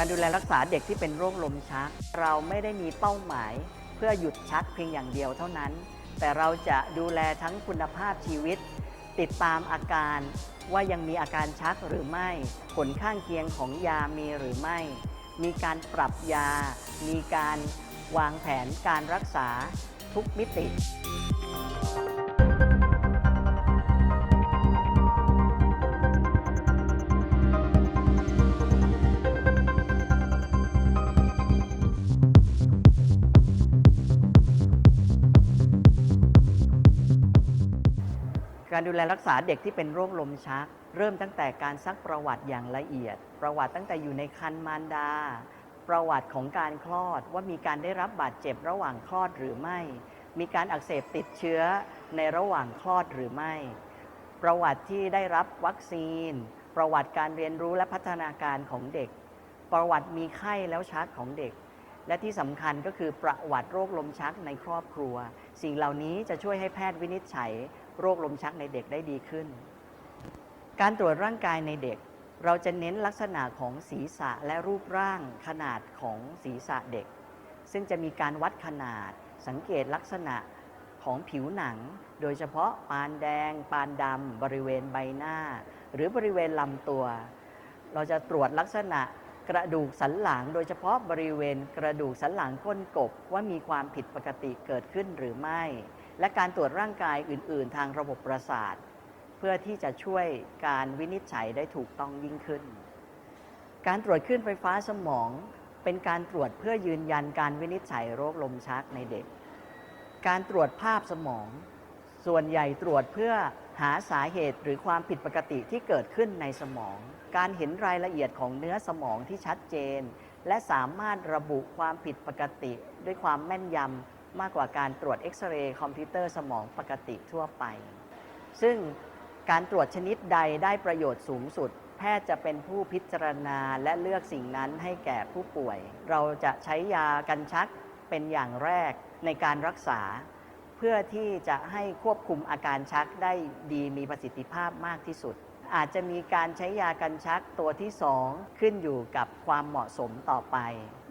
การดูแลรักษาเด็กที่เป็นโรคลมชัก เราไม่ได้มีเป้าหมายเพื่อหยุดชักเพียงอย่างเดียวเท่านั้น แต่เราจะดูแลทั้งคุณภาพชีวิต ติดตามอาการว่ายังมีอาการชักหรือไม่ ผลข้างเคียงของยามีหรือไม่ มีการปรับยา มีการวางแผนการรักษาทุกมิติ การดูแลรักษาเด็กที่เป็นโรคลมชัก เริ่มตั้งแต่การซักประวัติอย่างละเอียด ประวัติตั้งแต่อยู่ในครรภ์มารดา ประวัติของการคลอดว่ามีการได้รับบาดเจ็บระหว่างคลอดหรือไม่ มีการอักเสบติดเชื้อในระหว่างคลอดหรือไม่ ประวัติที่ได้รับวัคซีน ประวัติการเรียนรู้และพัฒนาการของเด็ก ประวัติมีไข้แล้วชักของเด็ก และที่สำคัญก็คือประวัติโรคลมชักในครอบครัว สิ่งเหล่านี้จะช่วยให้แพทย์วินิจฉัย โรคลมชักในเด็กได้ดีขึ้น การตรวจร่างกายในเด็ก เราจะเน้นลักษณะของศีรษะและรูปร่างขนาดของศีรษะเด็ก ซึ่งจะมีการวัดขนาด สังเกตลักษณะของผิวหนัง โดยเฉพาะปานแดง ปานดำบริเวณใบหน้า หรือบริเวณลำตัว เราจะตรวจลักษณะ กระดูกสันหลัง โดยเฉพาะบริเวณกระดูกสันหลังก้นกบว่ามีความผิดปกติเกิดขึ้นหรือไม่ และการตรวจร่างกายอื่น ๆ ทางระบบประสาท เพื่อที่จะช่วยการวินิจฉัยได้ถูกต้องยิ่งขึ้น การตรวจคลื่นไฟฟ้าสมองเป็นการตรวจเพื่อยืนยันการวินิจฉัยโรคลมชักในเด็ก การตรวจภาพสมอง ส่วนใหญ่ตรวจเพื่อหาสาเหตุหรือความผิดปกติที่เกิดขึ้นในสมอง การเห็นรายละเอียดของเนื้อสมองที่ชัดเจน และสามารถระบุความผิดปกติ ด้วยความแม่นยำมากกว่าการตรวจเอ็กซเรย์คอมพิวเตอร์สมองปกติทั่วไป ซึ่งการตรวจชนิดใดได้ประโยชน์สูงสุด แพทย์จะเป็นผู้พิจารณาและเลือกสิ่งนั้นให้แก่ผู้ป่วย เราจะใช้ยากันชักเป็นอย่างแรกในการรักษา เพื่อที่จะให้ควบคุมอาการชักได้ดีมีประสิทธิภาพมากที่สุด อาจจะมีการใช้ยากันชักตัวที่ 2 ขึ้นอยู่กับความเหมาะสมต่อไป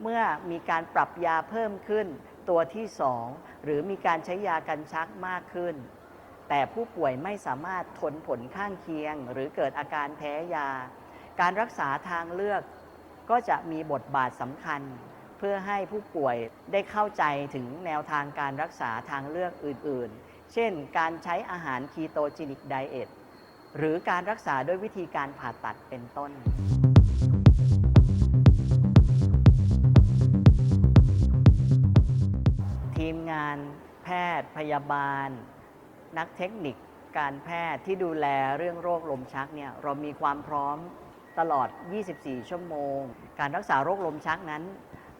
เมื่อมีการปรับยาเพิ่มขึ้นตัวที่ 2 หรือมีการใช้ยากันชักมากขึ้น แต่ผู้ป่วยไม่สามารถทนผลข้างเคียง หรือเกิดอาการแพ้ยา การรักษาทางเลือกก็จะมีบทบาทสำคัญ เพื่อให้ผู้ป่วยได้เข้าใจถึงแนวทางการรักษาทางเลือกอื่น ๆ เช่น การใช้อาหารคีโตจินิกไดเอท หรือการรักษาด้วยวิธีการผ่าตัดเป็นต้น ทีมงานแพทย์พยาบาล นักเทคนิคการแพทย์ที่ดูแลเรื่องโรคลมชักเนี่ยเรามีความพร้อมตลอด 24 ชั่วโมง การรักษาโรคลมชักนั้น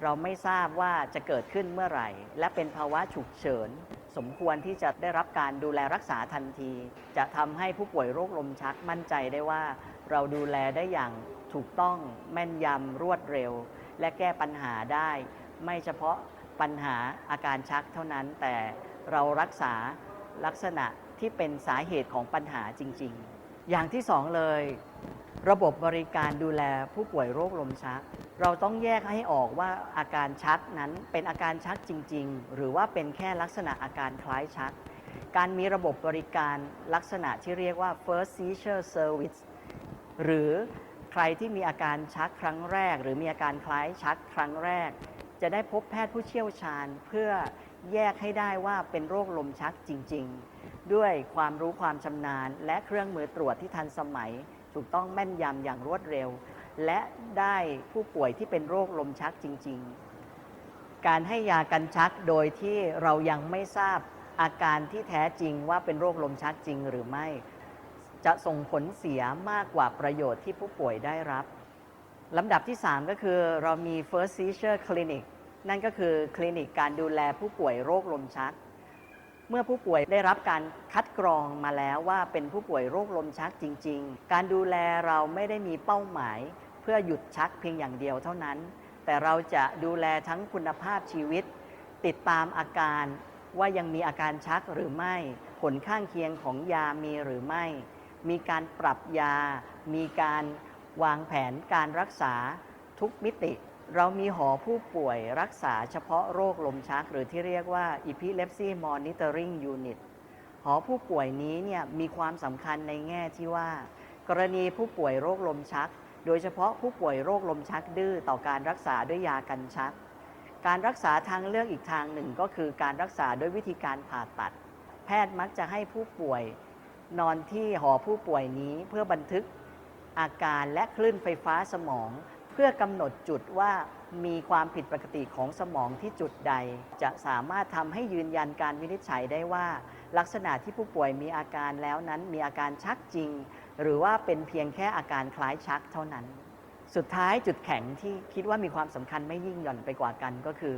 เราไม่ทราบว่าจะเกิดขึ้นเมื่อไหร่ และเป็นภาวะฉุกเฉิน สมควรที่จะได้รับการดูแลรักษาทันที จะทำให้ผู้ป่วยโรคลมชักมั่นใจได้ว่า เราดูแลได้อย่างถูกต้องแม่นยำรวดเร็ว และแก้ปัญหาได้ ไม่เฉพาะปัญหาอาการชักเท่านั้นแต่เรารักษาลักษณะที่เป็นสาเหตุของปัญหาจริง ๆ อย่างที่สองเลย ระบบบริการดูแลผู้ป่วยโรคลมชัก เราต้องแยกให้ออกว่าอาการชักนั้นเป็นอาการชักจริง ๆ หรือว่าเป็นแค่ลักษณะอาการคล้ายชัก การมีระบบบริการลักษณะที่เรียกว่า first seizure service หรือใครที่มีอาการชักครั้งแรก หรือมีอาการคล้ายชักครั้งแรก จะได้พบแพทย์ผู้เชี่ยวชาญ เพื่อแยกให้ได้ว่าเป็นโรคลมชักจริง ๆ ด้วยความรู้ความชำนาญ และเครื่องมือตรวจที่ทันสมัย ถูกต้องแม่นยำอย่างรวดเร็ว และได้ผู้ป่วยที่เป็นโรคลมชักจริง ๆ การให้ยากันชักโดยที่เรายังไม่ทราบอาการที่แท้จริงว่าเป็นโรคลมชักจริงหรือไม่ จะส่งผลเสียมากกว่าประโยชน์ที่ผู้ป่วยได้รับลำดับที่ 3 ก็คือเรามี first seizure clinic นั่นก็คือคลินิกการดูแลผู้ป่วยโรคลมชัก เมื่อผู้ป่วยได้รับการคัดกรองมาแล้วว่าเป็นผู้ป่วยโรคลมชักจริง ๆ การดูแลเราไม่ได้มีเป้าหมาย พื่อหยุดชักเพียงอย่างเดียวเท่านั้น แต่เราจะดูแลทั้งคุณภาพชีวิต ติดตามอาการว่ายังมีอาการชักหรือไม่ ผลข้างเคียงของยามีหรือไม่ มีการปรับยา มีการวางแผนการรักษาทุกมิติ เรามีหอผู้ป่วยรักษาเฉพาะโรคลมชัก หรือที่เรียกว่า Epilepsy Monitoring Unit หอผู้ป่วยนี้เนี่ยมีความสำคัญในแง่ที่ว่า กรณีผู้ป่วยโรคลมชัก โดยเฉพาะผู้ป่วยโรคลมชักดื้อต่อการรักษาด้วยยากันชัก การรักษาทางเลือกอีกทางหนึ่งก็คือการรักษาด้วยวิธีการผ่าตัด แพทย์มักจะให้ผู้ป่วยนอนที่หอผู้ป่วยนี้เพื่อบันทึกอาการและคลื่นไฟฟ้าสมอง เพื่อกำหนดจุดว่ามีความผิดปกติของสมองที่จุดใด จะสามารถทำให้ยืนยันการวินิจฉัยได้ว่า ลักษณะที่ผู้ป่วยมีอาการแล้วนั้นมีอาการชักจริง หรือว่าเป็นเพียงแค่อาการคล้ายชักเท่านั้น สุดท้ายจุดแข็งที่คิดว่ามีความสำคัญไม่ยิ่งหย่อนไปกว่ากันก็คือ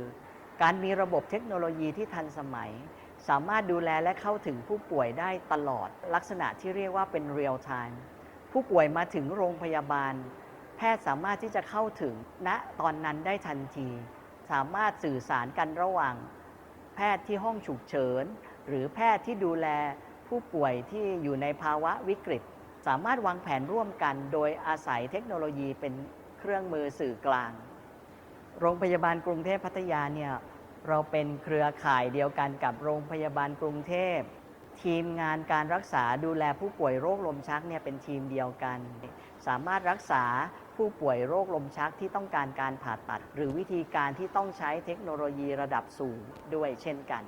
การมีระบบเทคโนโลยีที่ทันสมัย สามารถดูแลและเข้าถึงผู้ป่วยได้ตลอด ลักษณะที่เรียกว่าเป็นเรียลไทม์ผู้ป่วยมาถึงโรงพยาบาล แพทย์สามารถที่จะเข้าถึงณตอนนั้นได้ทันที สามารถสื่อสารกันระหว่าง แพทย์ที่ห้องฉุกเฉิน หรือแพทย์ที่ดูแลผู้ป่วยที่อยู่ในภาวะวิกฤต สามารถวางแผนร่วมกัน โดยอาศัยเทคโนโลยีเป็นเครื่องมือสื่อกลาง โรงพยาบาลกรุงเทพพัทยาเนี่ยเราเป็นเครือข่ายเดียวกันกับโรงพยาบาลกรุงเทพ ทีมงานการรักษาดูแลผู้ป่วยโรคลมชักเนี่ยเป็นทีมเดียวกัน สามารถรักษาผู้ป่วยโรคลมชักที่ต้องการการผ่าตัด หรือวิธีการที่ต้องใช้เทคโนโลยีระดับสูงด้วยเช่นกัน